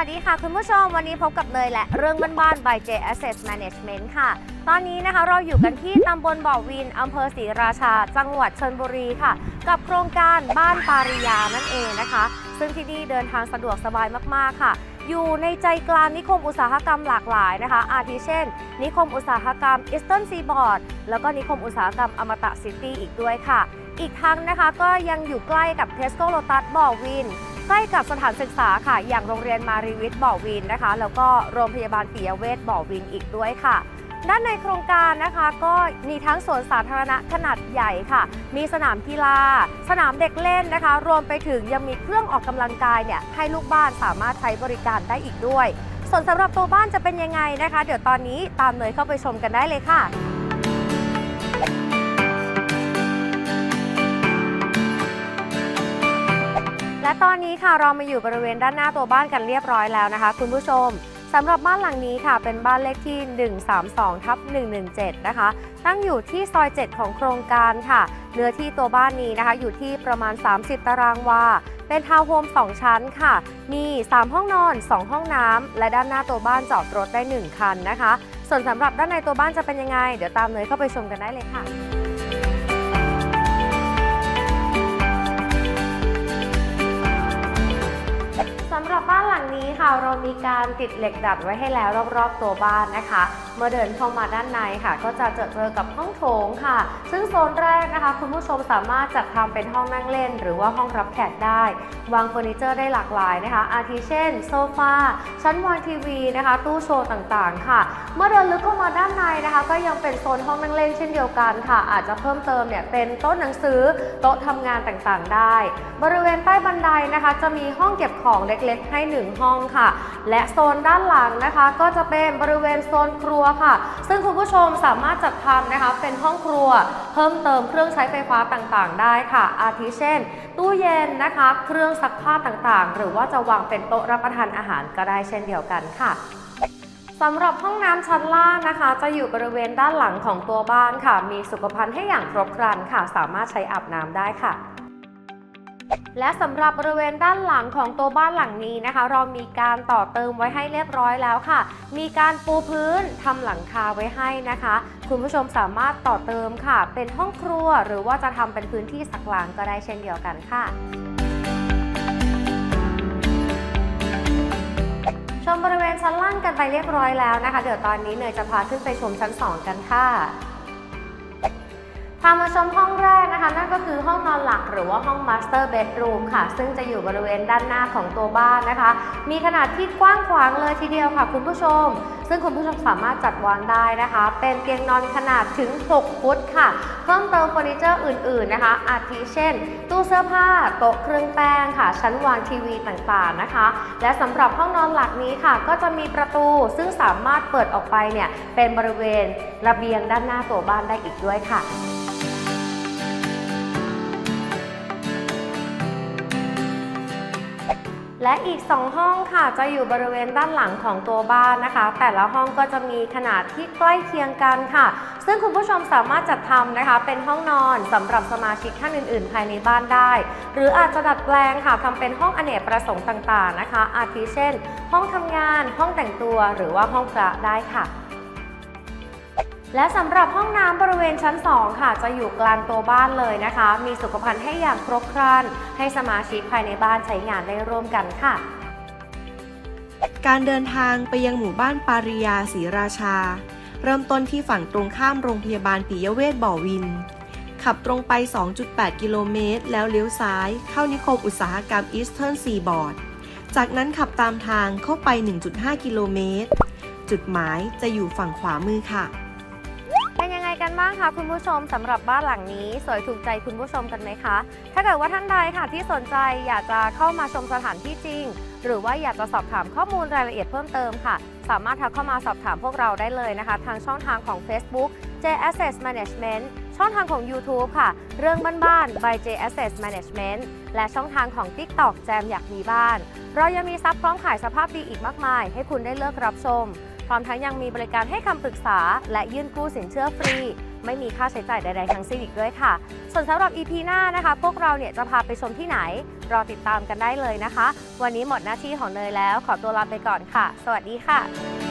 ัสดีค่ะ คุณผู้ชมวันนี้พบกับเนยและเรื่องบ้านๆ by J Asset Management ค่ะ ตอนนี้นะคะเราอยู่กันที่ตำบลบ่อวินอำเภอศรีราชา จังหวัดชนบุรีค่ะ กับโครงการบ้านปาริยานั่นเองนะคะ ซึ่งที่นี่เดินทางสะดวกสบายมากๆค่ะ อยู่ในใจกลางนิคมอุตสาหกรรมหลากหลายนะคะ อาทิเช่น นิคมอุตสาหกรรม Eastern Seaboard แล้วก็นิคมอุตสาหกรรมอมตะซิตี้อีกด้วยค่ะ อีกทั้งนะคะก็ยังอยู่ใกล้กับ Tesco Lotus บ่อวิน ใกล้กับสถานศึกษาค่ะ อย่างโรงเรียนมารีวิทย์บ่อวินนะคะ แล้วก็โรงพยาบาลปิยเวชบ่อวินอีกด้วยค่ะ ด้านในโครงการนะคะก็มีทั้งสวนสาธารณะขนาดใหญ่ค่ะ มีสนามกีฬา สนามเด็กเล่นนะคะ รวมไปถึงยังมีเครื่องออกกำลังกายเนี่ยให้ลูกบ้านสามารถใช้บริการได้อีกด้วย ส่วนสำหรับตัวบ้านจะเป็นยังไงนะคะ เดี๋ยวตอนนี้ตามเนยเข้าไปชมกันได้เลยค่ะ และตอนนี้ค่ะเรามาอยู่บริเวณด้านหน้าตัวบ้านกันเรียบร้อยแล้วนะคะ คุณผู้ชมสำหรับบ้านหลังนี้ค่ะ เป็นบ้านเลขที่ 132ทับ117 นะคะ ตั้งอยู่ที่ซอย 7 ของโครงการค่ะ เนื้อที่ตัวบ้านนี้นะคะ อยู่ที่ประมาณ 30 ตารางวา เป็นทาวน์โฮม 2 ชั้นค่ะ มี 3 ห้องนอน 2 ห้องน้ำ และด้านหน้าตัวบ้านจอดรถได้ 1 คันนะคะ ส่วนสำหรับด้านในตัวบ้านจะเป็นยังไง เดี๋ยวตามเนยเข้าไปชมกันได้เลยค่ะำหรับบ้านหลังนี้ค่ะ เรามีการติดเหล็กดัดไว้ให้แล้วรอบๆตัวบ้านนะคะ เมื่อเดินเข้ามาด้านในค่ะ ก็จะเจอเจอกับห้องโถงค่ะ ซึ่งโซนแรกนะคะ คุณผู้ชมสามารถจัดทำเป็นห้องนั่งเล่น หรือว่าห้องรับแขกได้ วางเฟอร์นิเจอร์ได้หลากหลายนะคะ อาทิเช่น โซฟาชั้นวางทีวีนะคะ ตู้โชว์ต่างๆ ค่ะ เมื่อเดินลึกเข้ามาด้านในนะคะ ก็ยังเป็นโซนห้องนั่งเล่นเช่นเดียวกันค่ะ อาจจะเพิ่มเติมเนี่ยเป็นโต๊ะหนังสือโต๊ะทำงานต่างๆ ได้ บริเวณใต้บันไดนะคะ จะมีห้องเก็บของเล็กๆ ให้หนึ่งห้องค่ะ และโซนด้านหลังนะคะ ก็จะเป็นบริเวณโซนครัวค่ะ ซึ่งคุณผู้ชมสามารถจัดทำนะคะเป็นห้องครัว เพิ่มเติมเครื่องใช้ไฟฟ้าต่างๆ ได้ค่ะ อาทิเช่น ตู้เย็นนะคะ เครื่องซักผ้าต่างๆ หรือว่าจะวางเป็นโต๊ะรับประทานอาหารก็ได้เช่นเดียวกันค่ะสำหรับห้องน้ำชั้นล่างนะคะ จะอยู่บริเวณด้านหลังของตัวบ้านค่ะ มีสุขภัณฑ์ให้อย่างครบครันค่ะ สามารถใช้อาบน้ำได้ค่ะ และสำหรับบริเวณด้านหลังของตัวบ้านหลังนี้นะคะ เรามีการต่อเติมไว้ให้เรียบร้อยแล้วค่ะ มีการปูพื้นทำหลังคาไว้ให้นะคะ คุณผู้ชมสามารถต่อเติมค่ะ เป็นห้องครัวหรือว่าจะทำเป็นพื้นที่สักหล้างก็ได้เช่นเดียวกันค่ะชมบริเวณชั้นล่างกันไปเรียบร้อยแล้วนะคะ เดี๋ยวตอนนี้เนยจะพาขึ้นไปชมชั้น 2 กันค่ะ พามาชมห้องแรกนะคะนั่นก็คือห้องนอนหลักหรือว่าห้อง Master Bedroom ค่ะ ซึ่งจะอยู่บริเวณด้านหน้าของตัวบ้านนะคะ มีขนาดที่กว้างขวางเลยทีเดียวค่ะคุณผู้ชม ซึ่งคุณผู้ชมสามารถจัดวางได้นะคะ เป็นเตียงนอนขนาดถึง 6 ฟุตค่ะ เพิ่มเติมเฟอร์นิเจอร์อื่นๆนะคะ อาทิเช่น ตู้เสื้อผ้าโต๊ะเครื่องแป้งค่ะ ชั้นวางทีวีต่างๆนะคะ และสำหรับห้องนอนหลักนี้ค่ะ ก็จะมีประตูซึ่งสามารถเปิดออกไปเนี่ยเป็นบริเวณระเบียงด้านหน้าตัวบ้านได้อีกด้วยค่ะ และอีก 2 ห้องค่ะจะอยู่บริเวณด้านหลังของตัวบ้านนะคะ แต่ละห้องก็จะมีขนาดที่ใกล้เคียงกันค่ะ ซึ่งคุณผู้ชมสามารถจัดทำนะคะ เป็นห้องนอนสำหรับสมาชิกท่านอื่น ๆ ภายในบ้านได้ หรืออาจจะดัดแปลงค่ะทำเป็นห้องอเนกประสงค์ต่าง ๆ นะคะ อาทิเช่น ห้องทำงาน ห้องแต่งตัว หรือว่าห้องพระได้ค่ะ และสำหรับห้องน้ำบริเวณชั้น 2 ค่ะ จะอยู่กลางตัวบ้านเลยนะคะ มีสุขภัณฑ์ให้อย่างครบครัน ให้สมาชิกภายในบ้านใช้งานได้ร่วมกันค่ะ การเดินทางไปยังหมู่บ้านปาริยาศรีราชา เริ่มต้นที่ฝั่งตรงข้ามโรงพยาบาลปิยเวชบ่อวิน ขับตรงไป 2.8 กิโลเมตร แล้วเลี้ยวซ้าย เข้านิคมอุตสาหกรรมอีสเทิร์นซีบอร์ดจากนั้นขับตามทางเข้าไป 1.5 กิโลเมตร จุดหมายจะอยู่ฝั่งขวามือค่ะ งไงกันบ้างคะคุณผู้ชมสำหรับบ้านหลังนี้ สวยถูกใจคุณผู้ชมกันไหมคะ ถ้าเกิดว่าท่านใดค่ะที่สนใจอยากจะเข้ามาชมสถานที่จริง หรือว่าอยากจะสอบถามข้อมูลรายละเอียดเพิ่มเติมค่ะ สามารถทักเข้ามาสอบถามพวกเราได้เลยนะคะ ทางช่องทางของ Facebook J Asset Management ช่องทางของ YouTube ค่ะ เรื่องบ้านๆ by J Asset Management และช่องทางของ TikTok แจมอยากมีบ้าน เรายังมีซับพร้อมขายสภาพดีอีกมากมาย ให้คุณได้เลือกรับชม พร้อมทั้งยังมีบริการให้คำปรึกษา และยื่นกู้สินเชื่อฟรี ไม่มีค่าใช้จ่ายใดๆทั้งสิ้นอีกด้วยค่ะ ส่วนสำหรับ EP หน้านะคะ พวกเราเนี่ยจะพาไปชมที่ไหน รอติดตามกันได้เลยนะคะ วันนี้หมดหน้าที่ของเนยแล้ว ขอตัวลาไปก่อนค่ะ สวัสดีค่ะ